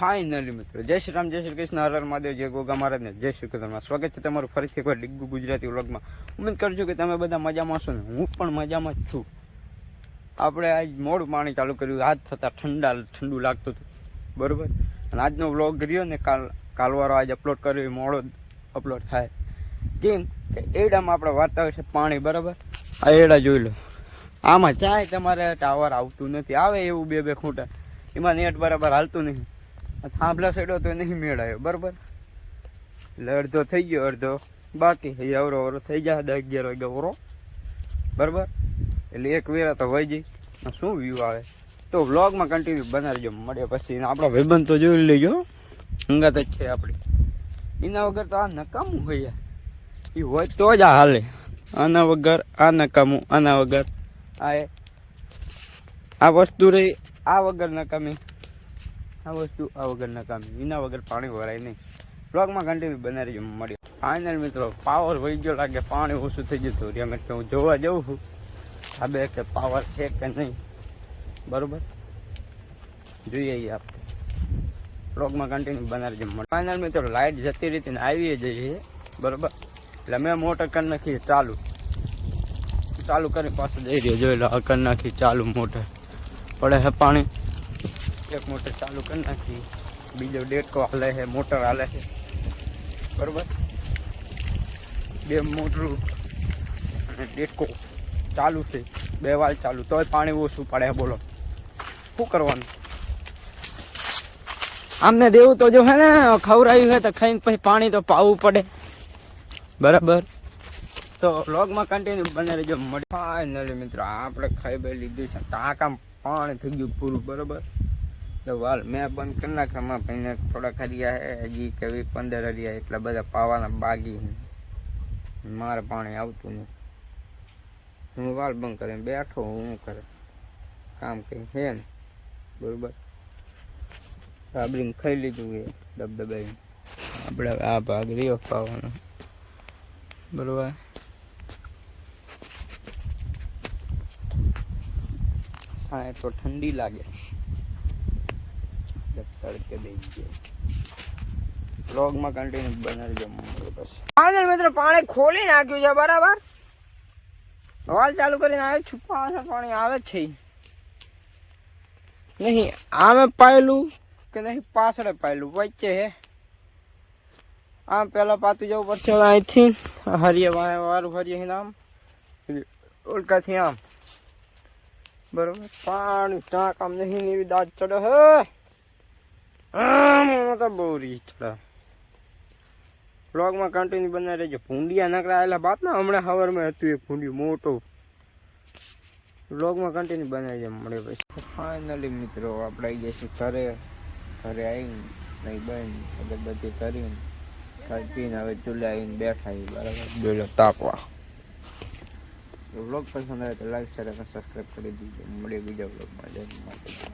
Finally મિત્રો, જય શ્રી રામ, જય શ્રી કૃષ્ણ, હર મહાદેવ, જય ગોગા મહારાજને જય શ્રી કૃષ્ણ. સ્વાગત છે તમારું ફરીથી એકવાર ડિગ્ગુ ગુજરાતી વ્લોગમાં. ઉમેદ કરું છું કે તમે બધા મજામાં છો ને હું પણ મજામાં જ છું. આપણે આજ મોડું પાણી ચાલુ કર્યું હાથ થતાં ઠંડા, ઠંડુ લાગતું હતું. બરાબર? અને આજનો વ્લોગ રહ્યો ને કાલ, કાલવારો આજ અપલોડ કર્યો, એ મોડો અપલોડ થાય. કેમ કે એડામાં આપણે વાર્તા હોય છે પાણી, બરાબર? આ એડા જોઈ લો. આમાં ચાય તમારે ટાવર આવતું નથી. આવે એવું બે બે ખૂંટા. એમાં નેટ બરાબર હાલતું આ થાંભલા સડ્યો તો નહીં મેળાયો, બરાબર? એટલે અડધો થઈ ગયો, અડધો બાકી હજી અવરો અવરો થઈ જાય દસ અગિયાર વાગે અવરો, બરાબર? એટલે એક વેરા તો હોય જઈ શું વ્યૂ આવે? તો વ્લોગમાં કન્ટિન્યુ બનાવજો મળે પછી. આપણા ભાઈબંધ તો જોઈ લેજો હંગાત જ છે આપણી. એના વગર તો આ નકામું હોય એ હોય તો જ આ હાલે. આના વગર, આ નકામું, આના વગર. આ આ વસ્તુ રહી, આ વગર નકામી. આ વસ્તુ આ વગરના કામ. વિના વગર પાણી ભરાય નહીં. બ્લોગમાં કન્ટિન્યુ બનાવી મળ્યો. ફાઇનલ મિત્રો પાવર વહી ગયો લાગે પાણી ઓછું થઈ ગયું હતું. કે હું જોવા જઉં છું. આ બે કે પાવર છે કે નહીં? બરોબર? જોઈએ આપણે. બ્લોગમાં કન્ટિન્યુ બનાવી મળે ફાઇનલ મિત્રો લાઇટ જતી રીતે આવી જઈએ. બરોબર? એટલે મેં મોટર કરી નાખી ચાલુ. ચાલુ કરી પાછું જઈ રહ્યો. જોઈ લો કરી નાખી ચાલુ મોટર. પડે છે પાણી. એક મોટર ચાલુ કરી નાખી. બીજો ડેટકો હાલે છે, મોટર હાલે છે. બરોબર? બે મોટરું અને ડેટકો ચાલુ છે, બે વાલ ચાલુ. તોય પાણી ઓછું પડે બોલો. શું કરવાનું? આમને દેવું તો જો હે ને ખવરાયું હે તો ખાઈને પછી પાણી તો પાવું પડે. બરાબર? તો વ્લોગમાં કન્ટિન્યુ બને રહેજો. મળી ફાઇનલી મિત્રો, આપણે ખાઈ બે લીધું છે. ટાંકા પાણી થઈ ગયું પૂરું, બરોબર? તો વાલ, મેં બંધ કરી નાખ્યા. ભાઈને થોડા ખરિયા હે, હજી કે પંદર હરિયા એટલા બધા પાવાના બાગી. મારે પાણી આવતું નહીં. હું વાલ બંધ કરીને બેઠો હું કરે? કામ કંઈ છે ને બરોબર? રાબડીને ખાઈ લીધું એ દબદબાઈને. આપણે આ ભાગ રહ્યો પાવાનો બરોબર? હા, એ તો ઠંડી લાગે. તડકે દઈ ગયો. બ્લોગમાં કન્ટિન્યુ બનાવી દો બસ. ફાઇનલ મિત્રો, પાણી ખોલી નાખ્યું છે, બરાબર? વાલ ચાલુ કરીને આવે છુપા પાણી આવે છે. નહીં, આમે પાયેલું કે નહીં, પાછળ પાયેલું, વચ્ચે હે. આમ પેલા પાતું જવું પડશે અહીંથી. હરિયે વારું હરિયે આમ. ઉલકાથી આમ. બરોબર? પાણી ટાંક આમ નહીં એવી દાદ ચડે હે. તો બહુ રીચ ચડે બ્લોગમાં કન્ટિન્યુ બનાવી રહેજો. ભૂંડિયા નકરા હમણાં હવારમાં હતું એ ભૂંડિયું મોટું. બ્લોગમાં કન્ટિન્યુ બનાવી જાય મળે પછી. ફાઇનલી મિત્રો આપણે આવી જઈશું ઘરે. ઘરે આવીને નહીં બન અગરબત્તી કરીને ખાઈ પીને હવે ચૂલે આવીને બેઠા બરાબર? બેલો તાપવા વ્લોગ પસંદ આવે તો લાઈક શેર અને સબસ્ક્રાઈબ કરી દીજો. મળીએ બીજા જય માતા